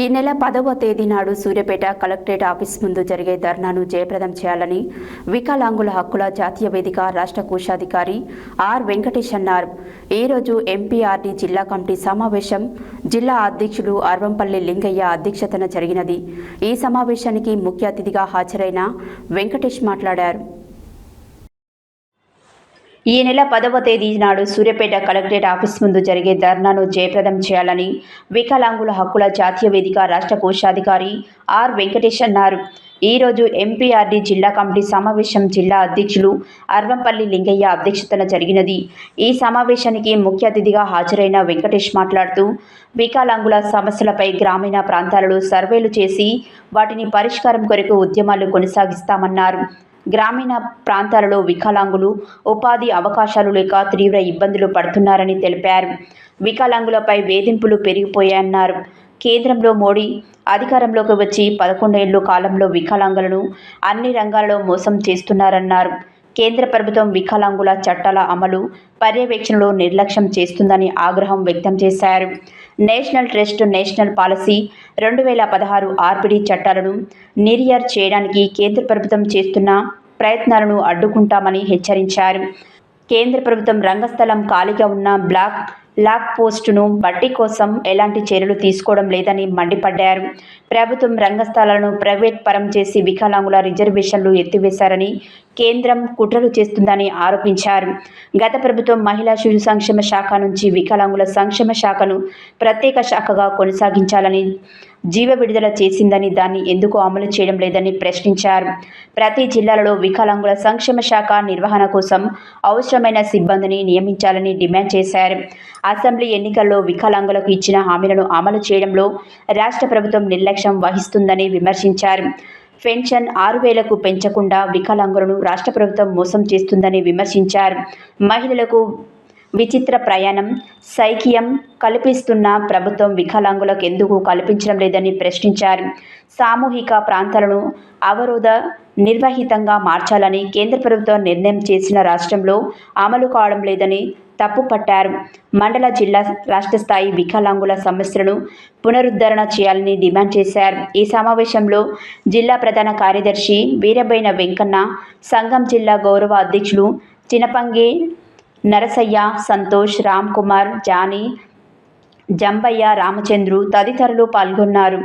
ఈ నెల పదవ తేదీ నాడు సూర్యాపేట కలెక్టరేట్ ఆఫీస్ ముందు జరిగే ధర్నాను జయప్రదం చేయాలని వికలాంగుల హక్కుల జాతీయ వేదిక రాష్ట్ర కోశాధికారి ఆర్ వెంకటేష్ అన్నారు. ఈరోజు ఎంపీఆర్డీ జిల్లా కమిటీ సమావేశం. జిల్లా అధ్యక్షుడు అర్వంపల్లి లింగయ్య అధ్యక్షతన జరిగినది. ఈ సమావేశానికి ముఖ్య అతిథిగా హాజరైన వెంకటేష్ మాట్లాడారు. ఈ నెల పదవ తేదీ నాడు సూర్యాపేట కలెక్టరేట్ ఆఫీస్ ముందు జరిగే ధర్నాను జయప్రదం చేయాలని వికలాంగుల హక్కుల జాతీయ వేదిక రాష్ట్ర కోశాధికారి ఆర్ వెంకటేష్ అన్నారు. ఈరోజు ఎంపీఆర్డీ జిల్లా కమిటీ సమావేశం జిల్లా అధ్యక్షులు అర్వంపల్లి లింగయ్య అధ్యక్షతన జరిగినది. ఈ సమావేశానికి ముఖ్య అతిథిగా హాజరైన వెంకటేష్ మాట్లాడుతూ వికలాంగుల సమస్యలపై గ్రామీణ ప్రాంతాలలో సర్వేలు చేసి వాటిని పరిష్కారం కొరకు ఉద్యమాలు కొనసాగిస్తామన్నారు. గ్రామీణ ప్రాంతాలలో వికలాంగులు ఉపాధి అవకాశాలు లేక తీవ్ర ఇబ్బందులు పడుతున్నారని తెలిపారు. వికలాంగులపై వేధింపులు పెరిగిపోయాయన్నారు. కేంద్రంలో మోడీ అధికారంలోకి వచ్చి పదకొండేళ్ళ కాలంలో వికలాంగులను అన్ని రంగాలలో మోసం చేస్తున్నారన్నారు. కేంద్ర ప్రభుత్వం వికలాంగుల చట్టాల అమలు పర్యవేక్షణలో నిర్లక్ష్యం చేస్తుందని ఆగ్రహం వ్యక్తం చేశారు. నేషనల్ ట్రస్ట్ నేషనల్ పాలసీ రెండు వేల పదహారు ఆర్పిడి చట్టాలను నిర్యర్ చేయడానికి కేంద్ర ప్రభుత్వం చేస్తున్న ప్రయత్నాలను అడ్డుకుంటామని హెచ్చరించారు. కేంద్ర ప్రభుత్వం రంగస్థలం ఖాళీగా ఉన్న బ్లాక్ లాక్ పోస్టును బట్టి కోసం ఎలాంటి చర్యలు తీసుకోవడం లేదని మండిపడ్డారు. ప్రభుత్వం రంగస్థలాలను ప్రైవేట్ పరం చేసి వికలాంగుల రిజర్వేషన్లు ఎత్తివేశారని కేంద్రం కుట్రలు చేస్తుందని ఆరోపించారు. గత ప్రభుత్వం మహిళా శిశు సంక్షేమ శాఖ నుంచి వికలాంగుల సంక్షేమ శాఖను ప్రత్యేక శాఖగా కొనసాగించాలని జీవ విడుదల చేసిందని దాన్ని ఎందుకు అమలు చేయడం లేదని ప్రశ్నించారు. ప్రతి జిల్లాలలో వికలాంగుల సంక్షేమ శాఖ నిర్వహణ కోసం అవసరమైన సిబ్బందిని నియమించాలని డిమాండ్ చేశారు. అసెంబ్లీ ఎన్నికల్లో వికలాంగులకు ఇచ్చిన హామీలను అమలు చేయడంలో రాష్ట్ర ప్రభుత్వం నిర్లక్ష్యం వహిస్తుందని విమర్శించారు. పెన్షన్ ఆరు వేలకు పెంచకుండా వికలాంగులను రాష్ట్ర ప్రభుత్వం మోసం చేస్తుందని విమర్శించారు. మహిళలకు విచిత్ర ప్రయాణం సైకియం కల్పిస్తున్న ప్రభుత్వం వికలాంగులకు ఎందుకు కల్పించడం లేదని ప్రశ్నించారు. సామూహిక ప్రాంతాలను అవరోధ నిర్వహితంగా మార్చాలని కేంద్ర ప్రభుత్వం నిర్ణయం చేసిన రాష్ట్రంలో అమలు కావడం లేదని తప్పుపట్టారు. మండల జిల్లా రాష్ట్ర స్థాయి వికలాంగుల సమస్యలను పునరుద్ధరణ చేయాలని డిమాండ్ చేశారు. ఈ సమావేశంలో జిల్లా ప్రధాన కార్యదర్శి వీరబైన వెంకన్న సంఘం జిల్లా గౌరవ అధ్యక్షులు చినపంగి నరసయ్య సంతోష్ రామ్ కుమార్ జానీ జంబయ్య రామచంద్రు తదితరులు పాల్గొన్నారు.